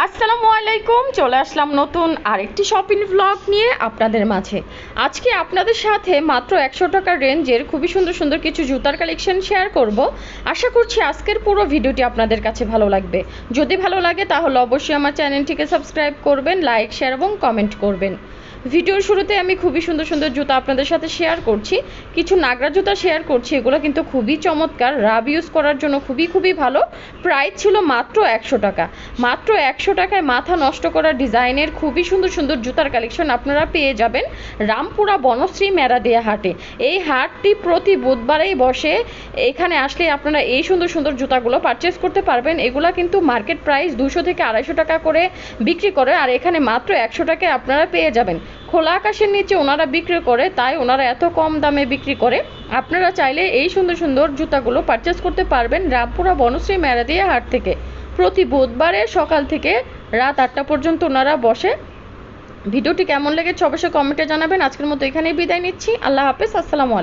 আসসালামু আলাইকুম, চলে আসলাম নতুন আরেকটি শপিং ব্লগ নিয়ে আপনাদের মাঝে। আজকে আপনাদের সাথে মাত্র একশো টাকার রেঞ্জের খুবই সুন্দর সুন্দর কিছু জুতার কালেকশন শেয়ার করব। আশা করছি আজকের পুরো ভিডিওটি আপনাদের কাছে ভালো লাগবে। যদি ভালো লাগে তাহলে অবশ্যই আমার চ্যানেলটিকে সাবস্ক্রাইব করবেন লাইক শেয়ার এবং কমেন্ট করবেন। ভিডিওর শুরুতে আমি খুবই সুন্দর সুন্দর জুতা আপনাদের সাথে শেয়ার করছি। কিছু নাগরা জুতা শেয়ার করছি, এগুলো কিন্তু খুবই চমৎকার। রাব ইউজ করার জন্য খুবই খুবই ভালো। প্রাইস ছিল মাত্র একশো টাকা। মাত্র একশো টাকায় মাথা নষ্ট করা ডিজাইনের খুবই সুন্দর সুন্দর জুতার কালেকশন আপনারা পেয়ে যাবেন রামপুরা বনশ্রী মেরাদিয়া হাটে। এই হাটটি প্রতি বুধবারেই বসে। এখানে আসলে আপনারা এই সুন্দর সুন্দর জুতাগুলো পারচেস করতে পারবেন। এগুলা কিন্তু মার্কেট প্রাইস দুশো থেকে আড়াইশো টাকা করে বিক্রি করে, আর এখানে মাত্র একশো টাকায় আপনারা পেয়ে যাবেন। খোলা আকাশের নিচে ওনারা বিক্রি করে, তাই ওনারা এত কম দামে বিক্রি করে। আপনারা চাইলে এই সুন্দর সুন্দর জুতাগুলো পারচেস করতে পারবেন রামপুরা বনশ্রী মেরাদিয়া হাট থেকে। প্রতি বুধবারে সকাল থেকে রাত আটটা পর্যন্ত ওনারা বসে। ভিডিওটি কেমন লেগেছে অবশ্যই কমেন্টে জানাবেন। আজকের মতো এখানেই বিদায় নিচ্ছি। আল্লাহ হাফেজ। আসসালামু আলাইকুম।